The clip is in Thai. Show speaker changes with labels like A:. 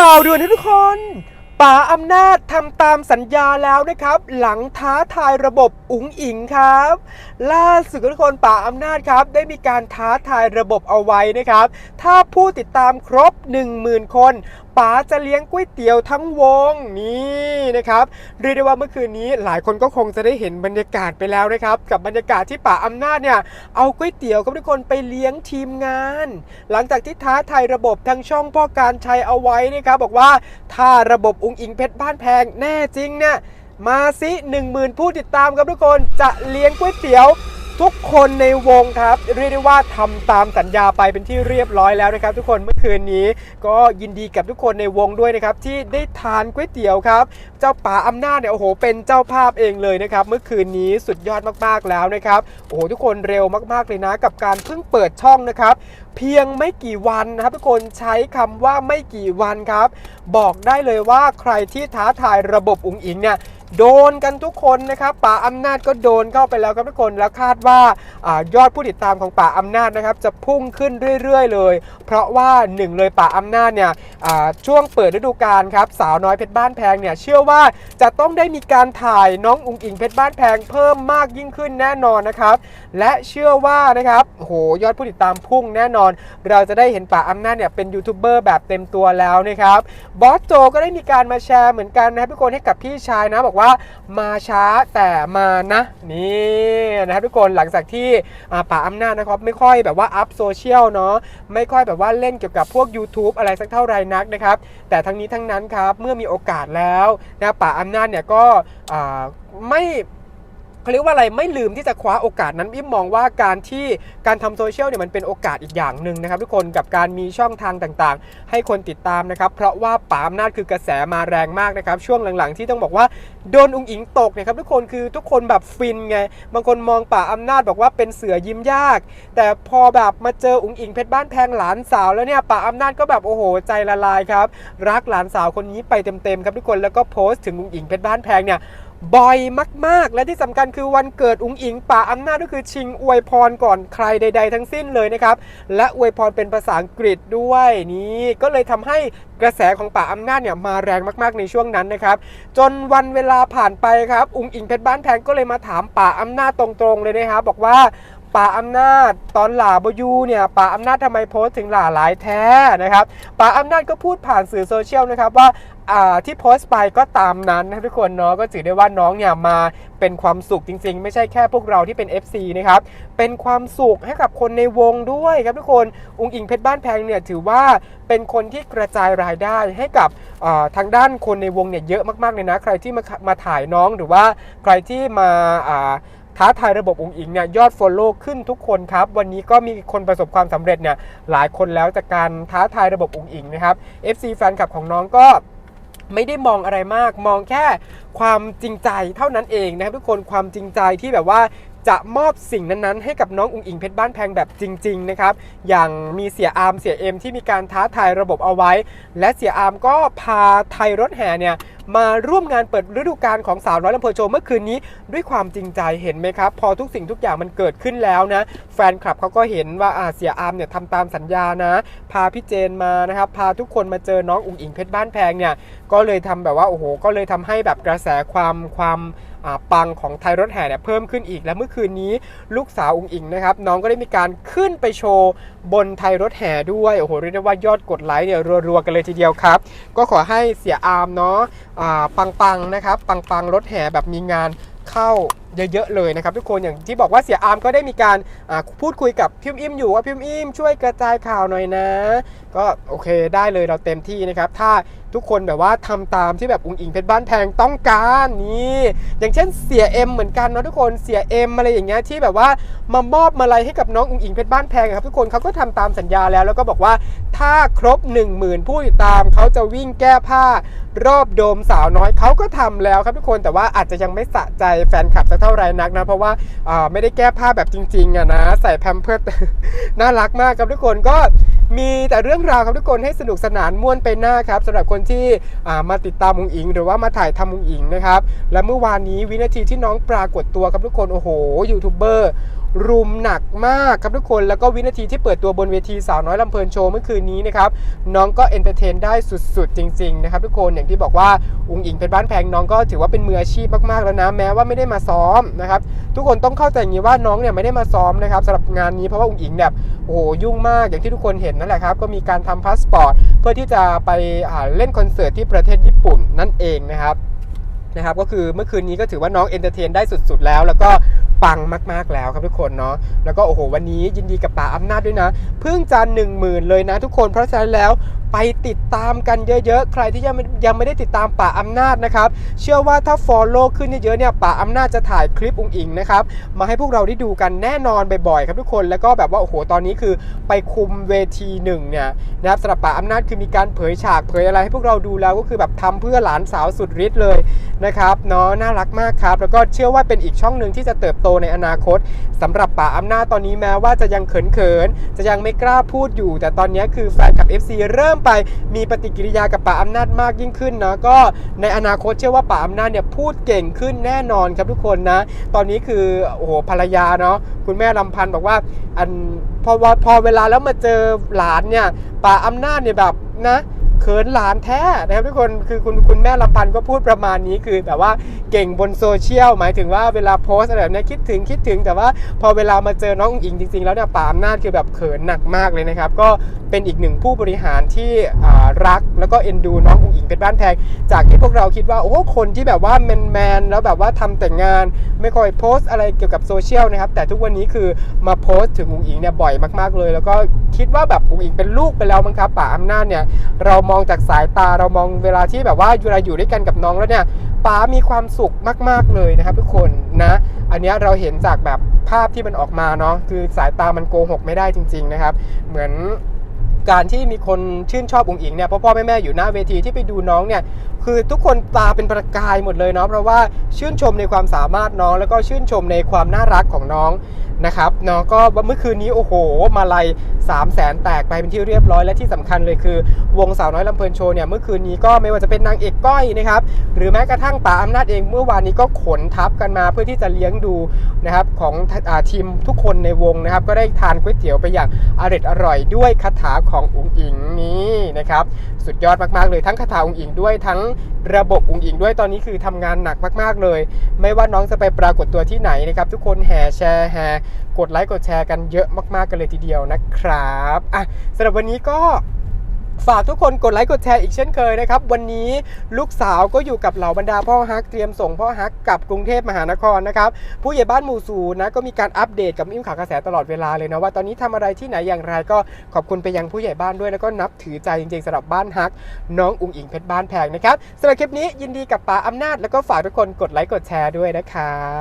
A: ข่าวด่วนทุกคนป๋าอำนาจทำตามสัญญาแล้วนะครับ หลังท้าทายระบบอุ๋งอิงครับ ล่าสุดทุกคนป๋าอำนาจครับ ได้มีการท้าทายระบบเอาไว้นะครับ ถ้าผู้ติดตามครบ 10,000 คนป๋าจะเลี้ยงก๋วยเตี๋ยวทั้งวงนี่นะครับเรียกได้ว่าเมื่อคืนนี้หลายคนก็คงจะได้เห็นบรรยากาศไปแล้วนะครับ กับบรรยากาศที่ป่าอำนาจเนี่ยเอาก๋วยเตี๋ยวกับทุกคนไปเลี้ยงทีมงาน หลังจากที่ท้าทายระบบทางช่องพ่อการชัยเอาไว้นะครับบอกว่าถ้าระบบอุงอิงเพชรบ้านแพงแน่จริงเนี่ยมาสิ1 0,000 ผู้ติดตามครับทุกคนจะเลี้ยงก๋วยเตี๋ยว ทุกคนในวงครับ เรียกได้ว่าทำตามสัญญาไปเป็นที่เรียบร้อยแล้วนะครับ ทุกคนเมื่อคืนนี้ก็ยินดีกับทุกคนในวงด้วยนะครับ ที่ได้ทานก๋วยเตี๋ยวครับ เจ้าป๋าอำนาจเนี่ยโอ้โหเป็นเจ้าภาพเองเลยนะครับ เมื่อคืนนี้สุดยอดมากๆแล้วนะครับโอ้โหทุกคนเร็วมากๆเลยนะ กับการเพิ่งเปิดช่องนะครับ เพียงไม่กี่วันนะครับ ทุกคนใช้คำว่าไม่กี่วันครับ บอกได้เลยว่าใครที่ท้าทายระบบอุ๋งอิงเนี่ย โดนกันทุกคนนะครับป่าอำนาจก็โดนเข้าไปแล้วครับทุกคนแล้วคาดว่าอยอดผู้ติดตามของป่าอำนาจนะครับจะพุ่งขึ้นเรื่อยๆ เลย เพราะว่าหนึ่งเลยป่าอำนาจเนี่ยช่วงเปิดฤดูกาลครับสาวน้อยเพชรบ้านแพงเนี่ยเชื่อว่าจะต้องได้มีการถ่ายน้องอุงอิงเพชรบ้านแพงเพิ่มมากยิ่งขึ้นแน่นอนนะครับและเชื่อว่านะครับโหยอดผู้ติดตามพุ่งแน่นอน เราจะได้เห็นป่าอำนาจเนี่ยเป็นยูทูบเบอร์แบบเต็มตัวแล้วนะครับบอสโจก็ได้มีการมาแชร์เหมือนกันนะครับทุกคนให้กับพี่ชายนะบอกว่ามาช้าแต่มานะนี่นะครับทุกคนหลังจากที่ป่าป่าอำนาจนะครับไม่ค่อยแบบว่าอัพโซเชียลเนาะไม่ค่อยแบบว่าเล่นเกี่ยวกับพวก YouTube อะไรสักเท่าไรนักนะครับแต่ทั้งนี้ทั้งนั้นครับเมื่อมีโอกาสแล้วนะป่าอำนาจเนี่ยก็ไม่ เขาเรียกว่าอะไรไม่ลืมที่จะคว้าโอกาสนั้นอิ่มมองว่าการที่การทำโซเชียลเนี่ยมันเป็นโอกาสอีกอย่างหนึ่งนะครับทุกคนกับการมีช่องทางต่างๆ ให้คนติดตามนะครับ เพราะว่าป๋าอำนาจคือกระแสมาแรงมากนะครับ ช่วงหลังๆ ที่ต้องบอกว่าโดนอุงอิงตกนี่ยครับทุกคนคือทุกคนแบบฟินไง บางคนมองป๋าอำนาจบอกว่าเป็นเสือยิ้มยาก แต่พอแบบมาเจออุงอิงเพชรบ้านแพงหลานสาวแล้วเนี่ยป๋าอำนาจก็แบบโอ้โหใจละลายครับรักหลานสาวคนนี้ไปเต็มๆครับทุกคนแล้วก็โพสต์ถึงอุงอิงเพชรบ้านแพงเนี่ย บ่อยมาก ๆ และที่สำคัญคือวันเกิดอุงอิงป่าอำนาจก็คือชิงอวยพรก่อนใครใด ๆ ทั้งสิ้นเลยนะครับ และอวยพรเป็นภาษาอังกฤษด้วยนี่ก็เลยทำให้กระแสของป่าอำนาจเนี่ยมาแรงมากๆในช่วงนั้นนะครับ จนวันเวลาผ่านไปครับอุงอิงเพชรบ้านแพงก็เลยมาถามป่าอำนาจตรงๆเลยนะครับบอกว่าป่าอำนาจตอนหล่าบยูเนี่ยป่าอำนาจทำไมโพสต์ถึงหล่าหลายแท้นะครับป่าอำนาจก็พูดผ่านสื่อโซเชียลนะครับว่า ที่โพสต์ไปก็ตามนั้นนะทุกคนเนาะก็ถือได้ว่าน้องเนี่ยมาเป็นความสุขจริง ๆ ไม่ใช่แค่พวกเราที่เป็น FC นะครับเป็นความสุขให้กับคนในวงด้วยครับทุกคนองค์อิงเพชรบ้านแพงเนี่ยถือว่าเป็นคนที่กระจายรายได้ให้กับทางด้านคนในวงเนี่ยเยอะมากๆเลยนะ ใครที่มามาถ่ายน้องหรือว่าใครที่มาท้าทายระบบองค์อิงเนี่ยยอด Follow ขึ้นทุกคนครับ วันนี้ก็มีคนประสบความสำเร็จเนี่ยหลายคนแล้วจากการท้าทายระบบองค์อิงนะครับ FC แฟนคลับของน้องก็ ไม่ได้มองอะไรมาก มองแค่ความจริงใจเท่านั้นเองนะครับทุกคนความจริงใจที่แบบว่าจะมอบสิ่งนั้นๆ ให้กับน้องอุงอิงเพชรบ้านแพงแบบจริง ๆ นะครับ อย่างมีเสียอาร์มเสียเอ็มที่มีการท้าทายระบบเอาไว้ และเสียอาร์มก็พาไทยรถแห่เนี่ย มาร่วมงานเปิดฤดูกาลของสาวน้อยลำเพอโชว์เมื่อคืนนี้ด้วยความจริงใจเห็นไหมครับ พอทุกสิ่งทุกอย่างมันเกิดขึ้นแล้วนะ แฟนคลับเขาก็เห็นว่าอาเสียอาร์มเนี่ยทำตามสัญญานะ พาพี่เจนมานะครับ พาทุกคนมาเจอน้องอุ๋งอิงเพชรบ้านแพงเนี่ยก็เลยทำแบบว่าโอ้โห ก็เลยทำให้แบบกระแสความความปังของไทยรถแห่เนี่ยเพิ่มขึ้นอีกและเมื่อคืนนี้ลูกสาวอุ๋งอิงนะครับน้องก็ได้มีการขึ้นไปโชว์บนไทยรถแห่ด้วยโอ้โหเรียกได้ว่ายอดกดไลค์เนี่ยรัวๆกันเลยทีเดียวครับ ก็ขอให้เสียอาร์มเนาะอ่าปังๆนะครับ ปังๆรถแห่แบบมีงานเข้า เยอะๆเลยนะครับทุกคนอย่างที่บอกว่าเสียอาร์มก็ได้มีการพูดคุยกับพิมพ์อิมอยู่ว่าพิมพ์อิมช่วยกระจายข่าวหน่อยนะ ก็โอเคได้เลยเราเต็มที่นะครับถ้าทุกคนแบบว่าทำตามที่แบบอุงอิงเพชรบ้านแพงต้องการนี่อย่างเช่นเสียเอ็มเหมือนกันเนาะทุกคนเสียเอ็มอะไรอย่างเงี้ยที่แบบว่ามามอบมาลัยให้กับน้องอุงอิงเพชรบ้านแพงครับทุกคนเขาก็ทำตามสัญญาแล้ว แล้วก็บอกว่าถ้าครบ 1 0,000 ผู้ติดตามเขาจะวิ่งแก้ผ้ารอบโดมสาวน้อยเขาก็ทำแล้วครับทุกคนแต่ว่าอาจจะยังไม่สะใจแฟนคลับสักเท่าไรนักนะ เพราะว่าไม่ได้แก้ผ้าแบบจริงๆอะนะ ใส่แพมเพิร์ดน่ารักมากครับทุกคนก็มีแต่เรื่องราวครับทุกคนให้สนุกสนานม่วนไปหน้าครับสำหรับคนที่มาติดตามมุงอิง หรือว่ามาถ่ายทำมุงอิงนะครับและเมื่อวานนี้วินาทีที่น้องปรากฏตัวครับทุกคนโอ้โหยูทูบเบอร์ รุมหนักมากครับทุกคนแล้วก็วินาทีที่เปิดตัวบนเวทีสาวน้อยลำเพลินโชว์เมื่อคืนนี้นะครับน้องก็เอนเตอร์เทนได้สุดๆ จริงๆนะครับทุกคนอย่างที่บอกว่าอุงอิงเป็นบ้านแพงน้องก็ถือว่าเป็นมืออาชีพมากๆแล้วนะแม้ว่าไม่ได้มาซ้อมนะครับทุกคนต้องเข้าใจอย่างนี้ว่าน้องเนี่ยไม่ได้มาซ้อมนะครับสำหรับงานนี้เพราะว่าอุงอิงเนี่ยโอ้โหยุ่งมากอย่างที่ทุกคนเห็นนั่นแหละครับก็มีการทำพาสปอร์ตเพื่อที่จะไปเล่นคอนเสิร์ตที่ประเทศญี่ปุ่นนั่นเองนะครับนะครับก็คือเมื่อคืนนี้ก็ถือว่าน้องเอนเตอร์เทนได้สุด ๆ แล้ว แล้วก็ ปังมากๆแล้วครับทุกคนเนาะแล้วก็โอ้โหวันนี้ยินดีกับป๋าอำนาจด้วยนะ เพิ่งจะ1 0,000เลยนะทุกคนเพราะฉะนั้นแล้วไปติดตามกันเยอะๆ ใครที่ยังยังไม่ได้ติดตามป่าอำนาจนะครับ เชื่อว่าถ้า Follow ขึ้นเยอะๆเนี่ยป่าอำนาจจะถ่ายคลิปอุ้งอิงนะครับ มาให้พวกเราได้ดูกันแน่นอนบ่อยๆครับทุกคน แล้วก็แบบว่าโอ้โหตอนนี้คือไปคุมเวทีหนึ่งเนี่ยนะครับสำหรับป่าอำนาจคือมีการเผยฉากเผยอะไรให้พวกเราดูแล้วก็คือแบบทำเพื่อหลานสาวสุดฤทธิ์เลยนะครับเนาะน่ารักมากครับ แล้วก็เชื่อว่าเป็นอีกช่องหนึ่งที่จะเติบโตในอนาคตสำหรับป่าอำนาจตอนนี้แม้ว่าจะยังเขินๆจะยังไม่กล้าพูดอยู่ แต่ตอนนี้คือแฟนคลับ FC เริ่มไปมีปฏิกิริยากับป่าอำนาจมากยิ่งขึ้นนะก็ในอนาคตเชื่อว่าป่าอำนาจเนี่ยพูดเก่งขึ้นแน่นอนครับทุกคนนะ ตอนนี้คือโอ้โหภรรยาเนาะคุณแม่ลำพันธ์บอกว่าอันพอพอเวลาแล้วมาเจอหลานเนี่ยป่าอำนาจเนี่ยแบบนะ เขินหลานแท้นะครับทุกคนคือคุณคุณแม่ลำพันธ์ก็พูดประมาณนี้คือแบบว่าเก่งบนโซเชียลหมายถึงว่าเวลาโพสอะไรแบบนี้คิดถึงคิดถึงแต่ว่าพอเวลามาเจอน้องอิงจริง ๆ แล้วเนี่ยปาอำนาจคือแบบเขินหนักมากเลยนะครับ ก็เป็นอีกหนึ่งผู้บริหารที่รักแล้วก็เอ็นดูน้องอุ๋งอิงเป็นบ้านแพงจากที่พวกเราคิดว่าโอ้คนที่แบบว่าแมนแมนๆแล้วแบบว่าทำแต่งานไม่ค่อยโพสอะไรเกี่ยวกับโซเชียลนะครับแต่ทุกวันนี้คือมาโพสถึงอุ๋งอิงเนี่ยบ่อยมากๆเลย แล้วก็คิดว่าแบบอุ๋งอิงเป็นลูกไปแล้วมั้งครับป่าอำนาจเนี่ยเรามองจากสายตาเรามองเวลาที่แบบว่าเวลาอยู่ด้วยกันกับน้องแล้วเนี่ยป๋ามีความสุขมากๆเลยนะครับทุกคนนะ อันนี้เราเห็นจากแบบภาพที่มันออกมาเนาะคือสายตามันโกหกไม่ได้จริง ๆนะครับ เหมือน การที่มีคนชื่นชอบอุ๋งอิงเนี่ยพ่อพ่อแม่แม่อยู่หน้าเวทีที่ไปดูน้องเนี่ยคือทุกคนตาเป็นประกายหมดเลยเนาะเพราะว่าชื่นชมในความสามารถน้อง แล้วก็ชื่นชมในความน่ารักของน้องนะครับน้องก็เมื่อคืนนี้โอ้โห มาลัย3 0 0แสนแตกไปเป็นที่เรียบร้อยและที่สำคัญเลยคือ วงสาวน้อยลำเพลินโชว์เนี่ยเมื่อคืนนี้ก็ไม่ว่าจะเป็นนางเอกก้อยนะครับหรือแม้กระทั่งป๋าอำนาจเองเมื่อวานนี้ก็ขนทัพกันมาเพื่อที่จะเลี้ยงดูนะครับของอทีมทุกคนในวงนะครับก็ได้ทานก๋วยเตี๋ยวไปอย่างอร่อยอร่อยด้วยคาถาของอุ๋งอิงนี้นะครับ สุดยอดมากๆเลยทั้งคาถาองค์อิงด้วยทั้งระบบองค์อิงด้วยตอนนี้คือทำงานหนักมากๆเลย ไม่ว่าน้องจะไปปรากฏตัวที่ไหนนะครับ ทุกคนแห่แชร์แห่กดไลค์กดแชร์กันเยอะมากๆกันเลยทีเดียวนะครับอะสำหรับวันนี้ก็ ฝากทุกคนกดไลค์กดแชร์อีกเช่นเคยนะครับ วันนี้ลูกสาวก็อยู่กับเหล่าบรรดาพ่อฮักเตรียมส่งพ่อฮักกลับกรุงเทพมหานครนะครับ ผู้ใหญ่บ้านหมู่สูนะก็มีการอัปเดตกับอิ่มข่าวกระแสตลอดเวลาเลยนะว่าตอนนี้ทำอะไรที่ไหนอย่างไรก็ขอบคุณไปยังผู้ใหญ่บ้านด้วยแล้วก็นับถือใจจริงๆสำหรับบ้านฮัก น้องอุ๋งอิงเพชรบ้านแพงนะครับสำหรับคลิปนี้ยินดีกับป๋าอำนาจแล้วก็ฝากทุกคนกดไลค์กดแชร์ด้วยนะครับ